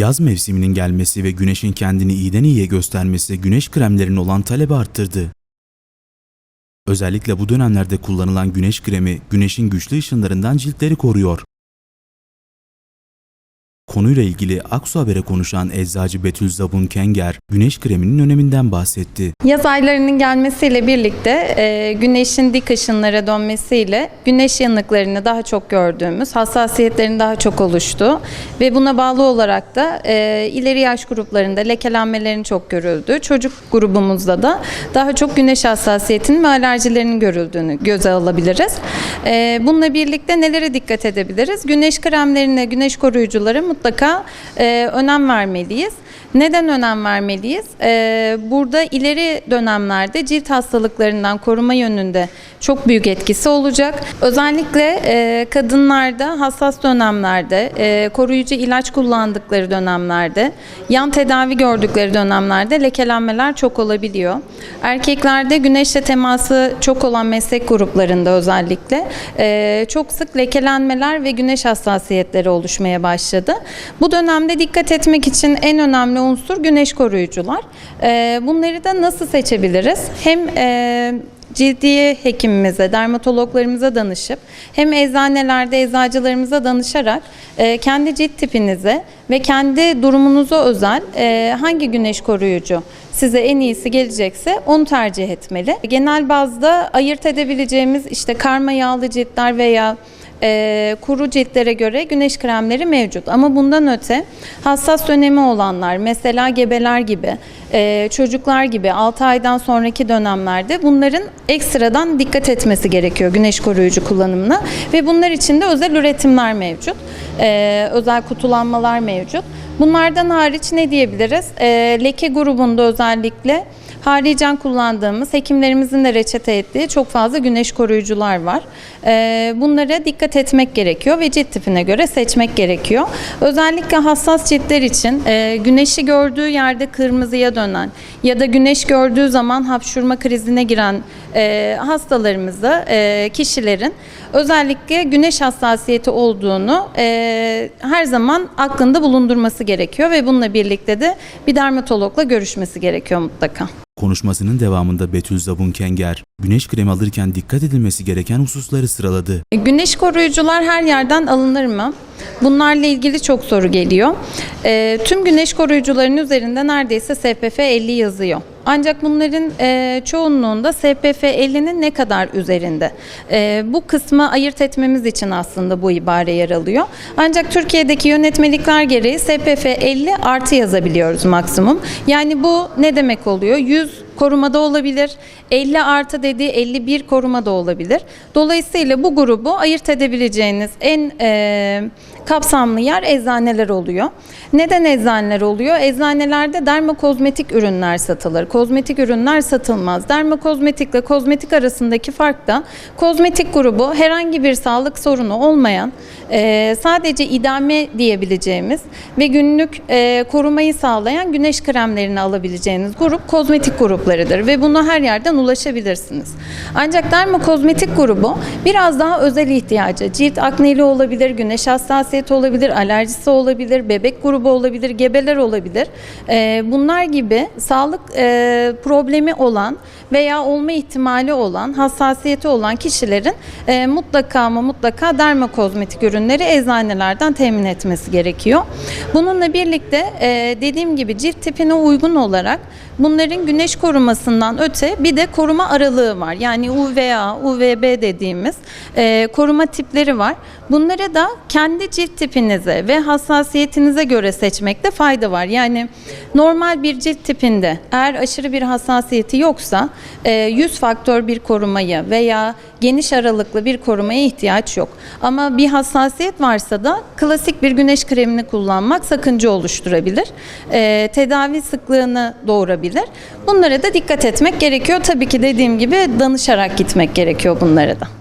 Yaz mevsiminin gelmesi ve güneşin kendini iyiden iyiye göstermesi güneş kremlerinin olan talebi arttırdı. Özellikle bu dönemlerde kullanılan güneş kremi güneşin güçlü ışınlarından ciltleri koruyor. Konuyla ilgili Aksu Haber'e konuşan eczacı Betül Zabun Kenger, güneş kreminin öneminden bahsetti. Yaz aylarının gelmesiyle birlikte e, güneşin dik ışınlara dönmesiyle güneş yanıklarını daha çok gördüğümüz, hassasiyetlerin daha çok oluştuğu ve buna bağlı olarak da e, ileri yaş gruplarında lekelenmelerin çok görüldüğü, çocuk grubumuzda da daha çok güneş hassasiyetinin ve alerjilerinin görüldüğünü göze alabiliriz. E, bununla birlikte nelere dikkat edebiliriz? Güneş kremlerine, güneş koruyuculara mutlaka e, önem vermeliyiz. Neden önem vermeliyiz? Ee, burada ileri dönemlerde cilt hastalıklarından koruma yönünde çok büyük etkisi olacak. Özellikle e, kadınlarda hassas dönemlerde, e, koruyucu ilaç kullandıkları dönemlerde, yan tedavi gördükleri dönemlerde lekelenmeler çok olabiliyor. Erkeklerde güneşle teması çok olan meslek gruplarında özellikle e, çok sık lekelenmeler ve güneş hassasiyetleri oluşmaya başladı. Bu dönemde dikkat etmek için en önemli unsur güneş koruyucular. Ee, bunları da nasıl seçebiliriz? Hem e, hekimimize, dermatologlarımıza danışıp hem eczanelerde eczacılarımıza danışarak e, kendi cilt tipinize ve kendi durumunuza özel e, hangi güneş koruyucu size en iyisi gelecekse onu tercih etmeli. Genel bazda ayırt edebileceğimiz işte karma yağlı ciltler veya e, kuru ciltlere göre güneş kremleri mevcut. Ama bundan öte hassas dönemi olanlar, mesela gebeler gibi, e, çocuklar gibi 6 aydan sonraki dönemlerde bunların ekstradan dikkat etmesi gerekiyor güneş koruyucu kullanımına. Ve bunlar için de özel üretimler mevcut. E, özel kutulanmalar mevcut. Bunlardan hariç ne diyebiliriz? E, leke grubunda özellikle haricen kullandığımız hekimlerimizin de reçete ettiği çok fazla güneş koruyucular var. Ee, Bunlara dikkat etmek gerekiyor ve cilt tipine göre seçmek gerekiyor. Özellikle hassas ciltler için e, güneşi gördüğü yerde kırmızıya dönen ya da güneş gördüğü zaman hapşurma krizine giren e, hastalarımızda e, kişilerin özellikle güneş hassasiyeti olduğunu e, her zaman aklında bulundurması gerekiyor ve bununla birlikte de bir dermatologla görüşmesi gerekiyor mutlaka. Konuşmasının devamında Betül Zabun Kenger, güneş kremi alırken dikkat edilmesi gereken hususları sıraladı. Güneş koruyucular her yerden alınır mı? Bunlarla ilgili çok soru geliyor. E, tüm güneş koruyucuların üzerinde neredeyse SPF 50 yazıyor. Ancak bunların e, çoğunluğunda SPF 50'nin ne kadar üzerinde? E, bu kısmı ayırt etmemiz için aslında bu ibare yer alıyor. Ancak Türkiye'deki yönetmelikler gereği SPF 50 artı yazabiliyoruz maksimum. Yani bu ne demek oluyor? 100 korumada olabilir. 50 artı dediği 51 korumada olabilir. Dolayısıyla bu grubu ayırt edebileceğiniz en e, kapsamlı yer eczaneler oluyor. Neden eczaneler oluyor? Eczanelerde dermokozmetik ürünler satılır. Kozmetik ürünler satılmaz. Dermokozmetikle kozmetik arasındaki fark da kozmetik grubu herhangi bir sağlık sorunu olmayan e, sadece idame diyebileceğimiz ve günlük e, korumayı sağlayan güneş kremlerini alabileceğiniz grup kozmetik gruplarıdır ve buna her yerden ulaşabilirsiniz. Ancak dermokozmetik grubu biraz daha özel ihtiyacı. Cilt akneli olabilir, güneş hassasiyeti olabilir, alerjisi olabilir, bebek grubu olabilir, gebeler olabilir. E, bunlar gibi sağlık e, problemi olan veya olma ihtimali olan, hassasiyeti olan kişilerin e, mutlaka ama mutlaka dermokozmetik ürünleri eczanelerden temin etmesi gerekiyor. Bununla birlikte e, dediğim gibi cilt tipine uygun olarak bunların güneş korumasından öte bir de koruma aralığı var. Yani UVA, UVB dediğimiz e, koruma tipleri var. Bunları da kendi cilt tipinize ve hassasiyetinize göre seçmekte fayda var. Yani normal bir cilt tipinde eğer aşırı bir hassasiyeti yoksa e, 100 faktör bir korumayı veya geniş aralıklı bir korumaya ihtiyaç yok. Ama bir hassasiyet varsa da klasik bir güneş kremini kullanmak sakınca oluşturabilir. E, tedavi sıklığını doğurabilir. Bunlara da dikkat etmek gerekiyor. Tabii ki dediğim gibi danışarak gitmek gerekiyor bunlara da.